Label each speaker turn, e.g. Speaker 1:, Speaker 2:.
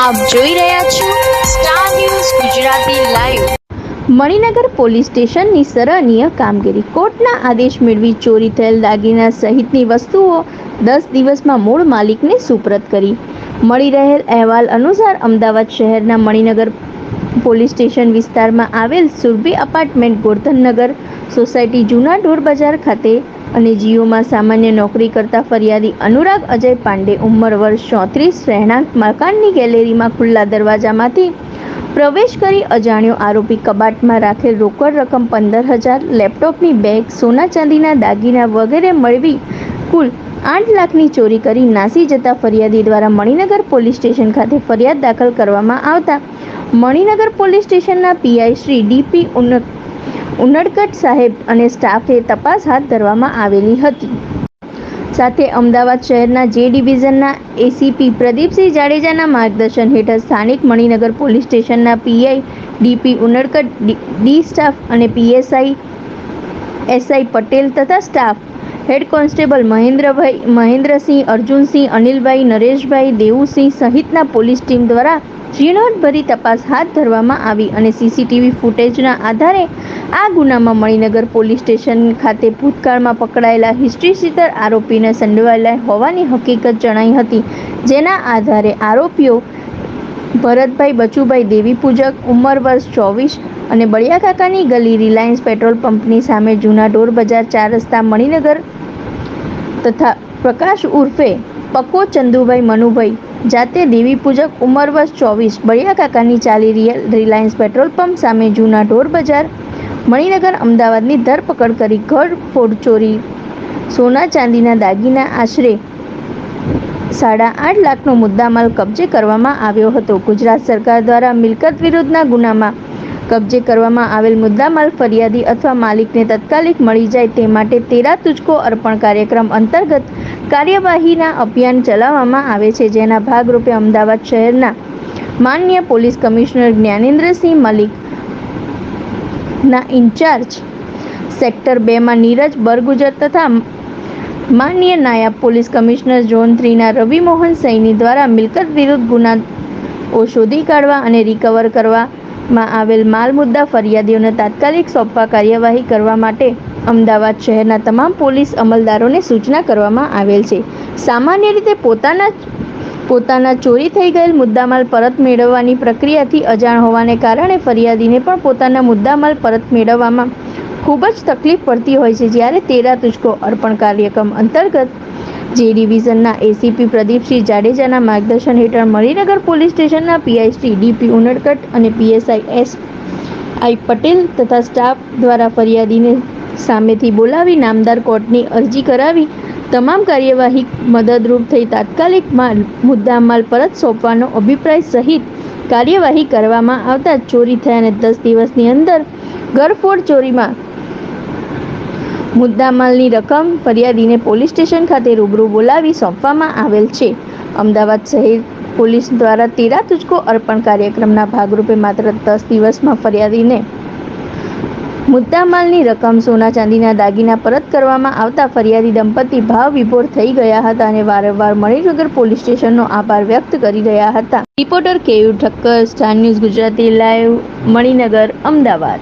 Speaker 1: આપ જોઈ રહ્યા છો star news Gujarati live
Speaker 2: Maninagar police સ્ટેશનની સરાહનીય કામગીરી. કોર્ટના આદેશ મેળવી ચોરી થયેલ દાગીના સહિતની વસ્તુઓ દસ દિવસમાં મૂળ માલિકને સુપ્રત કરી. મળી રહેલ અહેવાલ અનુસાર અમદાવાદ શહેરના મણિનગર પોલીસ સ્ટેશન વિસ્તારમાં આવેલ સુરભી અપાર્ટમેન્ટ ગોરધનનગર સોસાયટી જૂના ઢોર બજાર ખાતે અને જીઓમાં સામાન્ય નોકરી કરતા ફરિયાદી અનુરાગ અજય પાંડે ઉંમર વર્ષ ચોત્રીસ, રહેણાંક મકાનની ગેલેરીમાં ખુલ્લા દરવાજામાંથી પ્રવેશ કરી અજાણ્યો આરોપી કબાટમાં રાખેલ રોકડ રકમ પંદર હજાર, લેપટોપની બેગ, સોના ચાંદીના દાગીના વગેરે મળવી કુલ આઠ લાખની ચોરી કરી નાસી જતા ફરિયાદી દ્વારા મણિનગર પોલીસ સ્ટેશન ખાતે ફરિયાદ દાખલ કરવામાં આવતા મણિનગર પોલીસ સ્ટેશનના પીઆઈ શ્રી ડીપી ઉન ઉનડકટ સાહેબ અને સ્ટાફે તપાસ હાથ ધરવામાં આવેલી હતી. સાથે અમદાવાદ શહેરના જે ડિવિઝનના એસીપી પ્રદીપસિંહ જાડેજાના માર્ગદર્શન હેઠળ સ્થાનિક મણિનગર પોલીસ સ્ટેશનના PI, DP Unadkat, D staff અને પીએસઆઈ, એસઆઈ પટેલ તથા staff head constable Mahendrabhai, Mahendrasinh, Arjunsinh, Anilbhai, Nareshbhai, Devusinh સહિતના પોલીસ ટીમ દ્વારા ઝીણવટભરી તપાસ હાથ ધરવામાં આવી અને સીસીટીવી ફૂટેજના આધારે આ ગુનામાં મણિનગર પોલીસ સ્ટેશન ખાતે ભૂતકાળમાં પકડાયેલા હિસ્ટ્રી સીટર આરોપીને સંડોવાયેલા હોવાની હકીકત જણાઈ હતી, જેના આધારે આરોપીઓ ભરતભાઈ બચુભાઈ દેવી પૂજક, ઉંમર વર્ષ ચોવીસ અને બળિયા કાકાની ગલી રિલાયન્સ પેટ્રોલ પંપની સામે જૂના ઢોર બજાર ચાર રસ્તા મણિનગર તથા પ્રકાશ ઉર્ફે પક્કો ચંદુભાઈ મનુભાઈ જાતે દેવી પૂજક ઉંમર વર્ષ ચોવીસ, બળિયા કાકાની ચાલી રિયલ રિલાયન્સ પેટ્રોલ પંપ સામે જૂના ઢોર બજાર, મણિનગર અમદાવાદની ધરપકડ કરી ઘર ફોડ ચોરી. સોના ચાંદીના દાગીના આશરે સાડા આઠ લાખનો મુદ્દામાલ કબજે કરવામાં આવ્યો હતો. ગુજરાત સરકાર દ્વારા મિલકત વિરુદ્ધના ગુનામાં કબજે કરવામાં આવેલ મુદ્દામાલ ફરિયાદી અથવા માલિકને તત્કાલિક મળી જાય તે માટે તેરા તુજકો અર્પણ કાર્યક્રમ અંતર્ગત કાર્યવાહીના અભિયાન ચલાવવામાં આવે છે, જેના ભાગરૂપે અમદાવાદ શહેરના માન્ય પોલીસ કમિશનર જ્ઞાનેન્દ્રસિંહ મલિક ના ઇન્ચાર્જ સેક્ટર બેમાં નીરજ બરગુજર તથા માન્ય નાયબ પોલીસ કમિશનર ઝોન થ્રીના રવિ મોહન સૈની દ્વારા મિલકત વિરુદ્ધ ગુનાઓ શોધી કાઢવા અને રિકવર કરવામાં આવેલ માલ મુદ્દા ફરિયાદીઓને તાત્કાલિક સોંપવા કાર્યવાહી કરવા માટે અમદાવાદ શહેરના તમામ પોલીસ અમલદારોને સૂચના કરવામાં આવેલ છે. સામાન્ય રીતે પોતાના પોતાના ચોરી થઈ ગયેલ મુદ્દામાલ પરત મેળવવાની પ્રક્રિયાથી અજાણ હોવાને કારણે ફરિયાદીને પણ પોતાના મુદ્દામાલ પરત મેળવવામાં ખૂબ જ તકલીફ પડતી હોય છે. જ્યારે તેરા તુજકો અર્પણ કાર્યક્રમ અંતર્ગત જે ડિવિઝનના એસીપી પ્રદીપસિંહ જાડેજાના માર્ગદર્શન હેઠળ મણિનગર પોલીસ સ્ટેશનના પીઆઈ ડીપી ઉનડકટ અને પીએસઆઈ એસ આઈ પટેલ તથા સ્ટાફ દ્વારા ફરિયાદીને સામેથી બોલાવી નામદાર કોર્ટની અરજી કરાવી તમામ કાર્યવાહી મદદરૂપ થઈ તાત્કાલિક માલ મુદ્દામાલ પરત સોંપવાનો અભિપ્રાય સહિત કાર્યવાહી કરવામાં આવતા ચોરી થયાને દસ દિવસની અંદર ગરફોડ ચોરીમાં મુદ્દામાલની રકમ ફરિયાદીને પોલીસ સ્ટેશન ખાતે રૂબરૂ બોલાવી સોંપવામાં આવેલ છે. અમદાવાદ શહેર પોલીસ દ્વારા તેરા તુજકો અર્પણ કાર્યક્રમના ભાગરૂપે માત્ર દસ દિવસમાં ફરિયાદીને મુદ્દામાલની રકમ સોના ચાંદીના દાગીના પરત કરવામાં આવતા ફરિયાદી દંપતી ભાવ વિભોર થઈ ગયા હતા અને વારંવાર મણિનગર પોલીસ સ્ટેશનનો આભાર વ્યક્ત કરી રહ્યા હતા. Reporter KU Thakkar, star news Gujarati, live, Maninagar, Ahmedabad.